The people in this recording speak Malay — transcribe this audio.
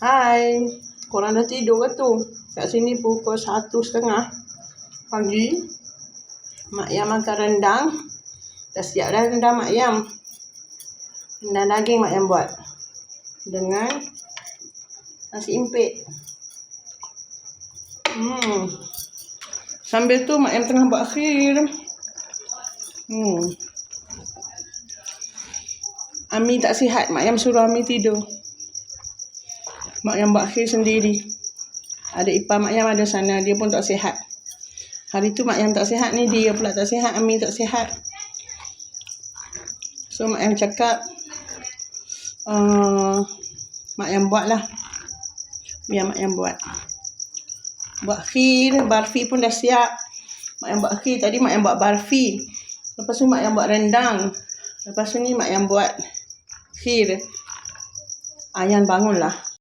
Hai, korang dah tidur ke tu? Kat sini pukul satu setengah pagi. Mak Yam makan rendang. Dah siap dah rendang Mak Yam. Rendang daging Mak Yam buat. Dengan nasi impit. Hmm. Sambil tu Mak Yam tengah buat khir. Hmm. Ami tak sihat. Mak Yam suruh Ami tidur. Mak Yam buat khir sendiri. Ada ipar Mak Yam ada sana. Dia pun tak sihat. Hari tu Mak Yam tak sihat ni. Dia pula tak sihat. Ami tak sihat. So Mak Yam cakap. Uh, Mak Yam buat lah. Biar Mak Yam buat. Buat khir. Barfi pun dah siap. Mak Yam buat khir. Tadi Mak Yam buat barfi. Lepas tu Mak Yam buat rendang. Lepas tu ni Mak Yam buat khir. Ayan bangunlah.